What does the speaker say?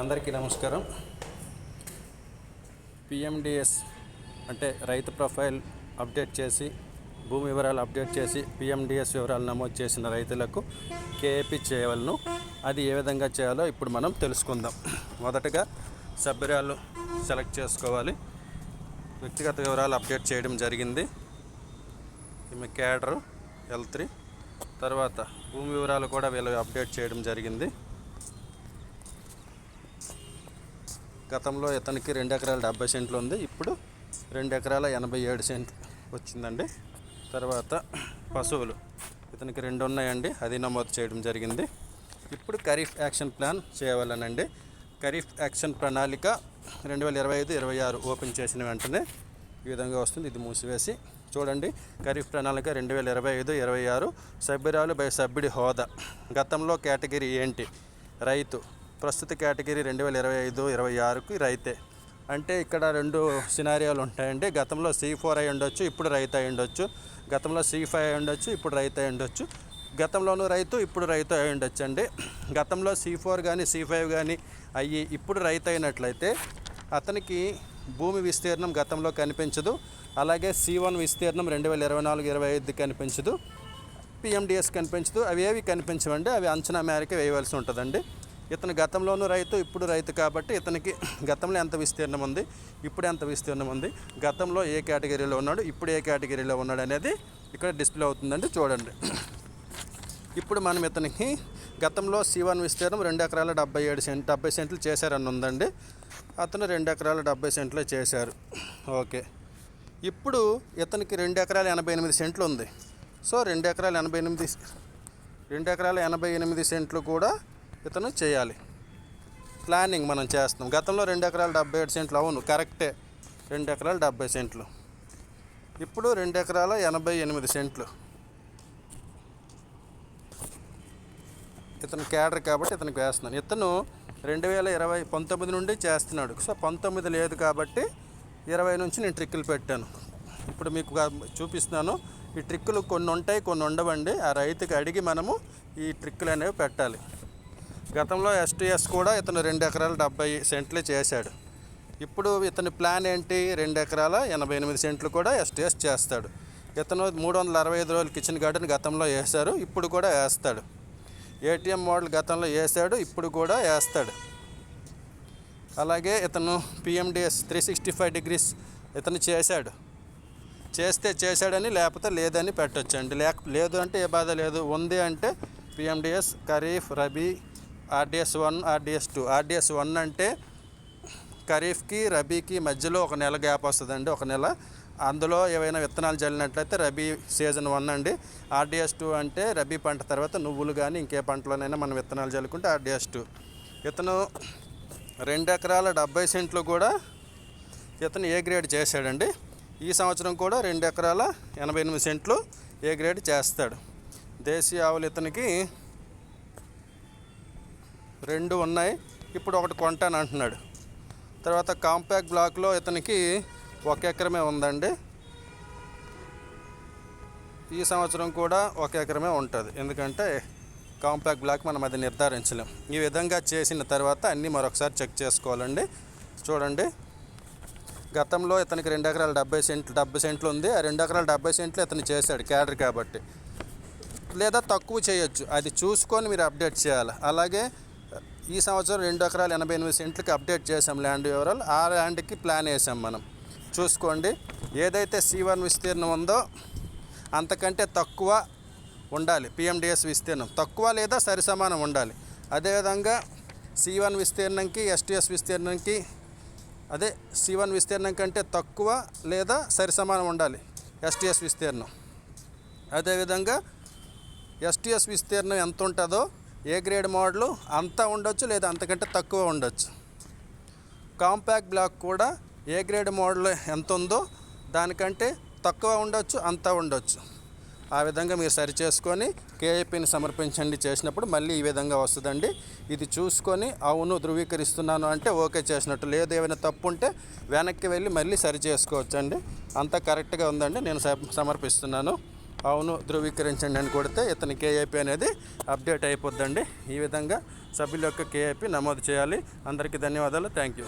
అందరికీ నమస్కారం. పిఎండిఎస్ అంటే రైతు ప్రొఫైల్ అప్డేట్ చేసి భూమి వివరాలు అప్డేట్ చేసి పిఎండిఎస్ వివరాలు నమోదు చేసిన రైతులకు కేఏపీ చేయవలను. అది ఏ విధంగా చేయాలో ఇప్పుడు మనం తెలుసుకుందాం. మొదటగా సభ్యురాలు సెలెక్ట్ చేసుకోవాలి. వ్యక్తిగత వివరాలు అప్డేట్ చేయడం జరిగింది. ఈమె క్యాడరు ఎల్ త్రీ తర్వాత భూమి వివరాలు కూడా వీళ్ళు అప్డేట్ చేయడం జరిగింది. గతంలో ఇతనికి రెండు ఎకరాల డెబ్బై సెంట్లు ఉంది. ఇప్పుడు రెండు ఎకరాల ఎనభై ఏడు సెంట్లు వచ్చిందండి. తర్వాత పశువులు. ఇతనికి రెండు ఉన్నాయండి. అది నమోదు చేయడం జరిగింది. ఇప్పుడు ఖరీఫ్ యాక్షన్ ప్లాన్ చేయవాలనండి ఖరీఫ్ యాక్షన్ ప్రణాళిక రెండు వేల ఇరవై ఐదు ఇరవై ఆరు ఓపెన్ చేసిన వెంటనే ఈ విధంగా వస్తుంది. ఇది మూసివేసి చూడండి. ఖరీఫ్ ప్రణాళిక రెండు వేల ఇరవై ఐదు ఇరవై ఆరు. సభ్యురాలు బై సభ్యుడి హోదా. గతంలో కేటగిరీ ఏంటి? రైతు ప్రస్తుత కేటగిరీ రెండు వేల ఇరవై ఐదు ఇరవై ఆరుకి రైతే. అంటే ఇక్కడ రెండు సినారియాలు ఉంటాయండి. గతంలో సి ఫోర్ అయి ఉండొచ్చు ఇప్పుడు రైతు అయి ఉండొచ్చు. గతంలో సి ఫైవ్ అయి ఉండొచ్చు ఇప్పుడు రైతు అయి ఉండొచ్చు. గతంలోనూ రైతు ఇప్పుడు రైతు అయి ఉండొచ్చు అండి గతంలో సి ఫోర్ కానీ సి ఫైవ్ కానీ అయ్యి ఇప్పుడు రైతు అయినట్లయితే అతనికి భూమి విస్తీర్ణం గతంలో కనిపించదు. అలాగే సి వన్ విస్తీర్ణం రెండు వేల ఇరవై నాలుగు ఇరవై ఐదు కనిపించదు. పిఎండిఎస్ కనిపించదు. అవి ఏవి కనిపించవండి? అవి అంచనా మేరకు వేయవలసి ఉంటుందండి. ఇతను గతంలోనూ రైతు ఇప్పుడు రైతు కాబట్టి ఇతనికి గతంలో ఎంత విస్తీర్ణం ఉంది ఇప్పుడు ఎంత విస్తీర్ణం ఉంది గతంలో ఏ కేటగిరీలో ఉన్నాడు ఇప్పుడు ఏ కేటగిరీలో ఉన్నాడు అనేది ఇక్కడ డిస్ప్లే అవుతుందండి చూడండి. ఇప్పుడు మనం ఇతనికి గతంలో సి వన్ విస్తీర్ణం రెండు ఎకరాల డెబ్బై ఏడు సెంట్ డెబ్బై సెంట్లు చేశారని ఉందండి. అతను రెండు ఎకరాల డెబ్బై సెంట్లు చేశారు. ఓకే. ఇప్పుడు ఇతనికి రెండు ఎకరాల ఎనభై ఎనిమిది సెంట్లు ఉంది. సో రెండు ఎకరాల ఎనభై ఎనిమిది రెండు ఎకరాల ఎనభై ఎనిమిది సెంట్లు కూడా ఇతను చేయాలి. ప్లానింగ్ మనం చేస్తున్నాం. గతంలో రెండు ఎకరాల డెబ్బై ఏడు సెంట్లు. అవును కరెక్టే. రెండు ఎకరాల డెబ్బై సెంట్లు. ఇప్పుడు రెండు ఎకరాల ఎనభై ఎనిమిది సెంట్లు. ఇతను క్యాడర్ కాబట్టి ఇతనికి వేస్తున్నాను. ఇతను రెండు వేల ఇరవై పంతొమ్మిది నుండి చేస్తున్నాడు. సో పంతొమ్మిది లేదు కాబట్టి ఇరవై నుంచి నేను ట్రిక్కులు పెట్టాను. ఇప్పుడు మీకు చూపిస్తున్నాను. ఈ ట్రిక్కులు కొన్ని ఉంటాయి కొన్ని ఉండవండి. ఆ రైతుకి అడిగి మనము ఈ ట్రిక్కులు అనేవి పెట్టాలి. గతంలో ఎస్టీఎస్ కూడా ఇతను రెండు ఎకరాల డెబ్బై సెంట్లు చేశాడు. ఇప్పుడు ఇతని ప్లాన్ ఏంటి? రెండు ఎకరాల ఎనభై ఎనిమిది సెంట్లు కూడా ఎస్టీఎస్ చేస్తాడు. ఇతను మూడు వందల అరవై ఐదు రోజులు కిచెన్ గార్డెన్ గతంలో వేశారు ఇప్పుడు కూడా వేస్తాడు. ఏటీఎం మోడల్ గతంలో వేసాడు ఇప్పుడు కూడా వేస్తాడు. అలాగే ఇతను PMDS three sixty five degrees ఇతను చేశాడు. చేస్తే చేశాడని లేకపోతే లేదని పెట్టొచ్చండి. లేక లేదు అంటే ఏ బాధ లేదు. ఉంది అంటే PMDS kharif rabi RDS one RDS two. RDS one అంటే ఖరీఫ్కి రబీకి మధ్యలో ఒక నెల గ్యాప్ వస్తుందండి ఒక నెల. అందులో ఏవైనా విత్తనాలు చల్లినట్లయితే రబీ సీజన్ వన్ అండి. ఆర్డిఎస్ టూ అంటే రబీ పంట తర్వాత నువ్వులు కానీ ఇంకే పంటలోనైనా మనం విత్తనాలు చల్లుకుంటే ఆర్డిఎస్ టూ. ఇతను రెండు ఎకరాల డెబ్బై సెంట్లు కూడా ఇతను ఏ గ్రేడ్ చేశాడండి? ఈ సంవత్సరం కూడా రెండు ఎకరాల ఎనభై ఎనిమిది సెంట్లు ఏ గ్రేడ్ చేస్తాడు. దేశీయ ఆవులు ఇతనికి రెండు ఉన్నాయి. ఇప్పుడు ఒకటి కొంటాను అంటున్నాడు. తర్వాత కాంపాక్ట్ బ్లాక్లో ఇతనికి ఒక ఎకరమే ఉందండి. ఈ సంవత్సరం కూడా ఒక ఎకరమే ఉంటుంది. ఎందుకంటే కాంపాక్ట్ బ్లాక్ మనం అది నిర్ధారించలేం. ఈ విధంగా చేసిన తర్వాత అన్నీ మరొకసారి చెక్ చేసుకోవాలండి. చూడండి. గతంలో ఇతనికి రెండు ఎకరాల డెబ్బై సెంట్లు డెబ్బై సెంట్లు ఉంది. ఆ రెండు ఎకరాల డెబ్బై సెంట్లు ఇతను చేశాడు క్యాడర్ కాబట్టి. లేదా తక్కువ చేయొచ్చు. అది చూసుకొని మీరు అప్డేట్ చేయాలి. అలాగే ఈ సంవత్సరం రెండు ఎకరాలు ఎనభై ఎనిమిది సెంట్లకి అప్డేట్ చేసాం ల్యాండ్ వివరాలు. ఆ ల్యాండ్కి ప్లాన్ వేసాం మనం. చూసుకోండి. ఏదైతే సి వన్ విస్తీర్ణం ఉందో అంతకంటే తక్కువ ఉండాలి. పిఎండిఎస్ విస్తీర్ణం. తక్కువ లేదా సరిసమానం ఉండాలి. అదేవిధంగా సి వన్ విస్తీర్ణంకి ఎస్టీఎస్ విస్తీర్ణంకి అదే సి వన్ విస్తీర్ణం కంటే తక్కువ లేదా సరిసమానం ఉండాలి. ఎస్టీఎస్ విస్తీర్ణం. అదేవిధంగా ఎస్టీఎస్ విస్తీర్ణం ఎంత ఉంటుందో ఏ గ్రేడ్ మోడలు అంతా ఉండొచ్చు లేదా అంతకంటే తక్కువ ఉండొచ్చు. కాంపాక్ట్ బ్లాక్ కూడా ఏ గ్రేడ్ మోడల్ ఎంత ఉందో దానికంటే తక్కువ ఉండొచ్చు అంతా ఉండొచ్చు. ఆ విధంగా మీరు సరి చేసుకొని కేఏపీని సమర్పించండి చేసినప్పుడు మళ్ళీ ఈ విధంగా వస్తుందండి. ఇది చూసుకొని అవును ధృవీకరిస్తున్నాను అంటే ఓకే చేసినట్టు. లేదు ఏమైనా తప్పు ఉంటే వెనక్కి వెళ్ళి మళ్ళీ సరి చేసుకోవచ్చండి. అంతా కరెక్ట్గా ఉందండి. నేను సమ- సమర్పిస్తున్నాను. అవును ధృవీకరించండి అని కొడితే ఇతని కేఐపి అనేది అప్డేట్ అయిపోద్దండి. ఈ విధంగా సభ్యుల యొక్క కేఐపి నమోదు చేయాలి. అందరికీ ధన్యవాదాలు. Thank you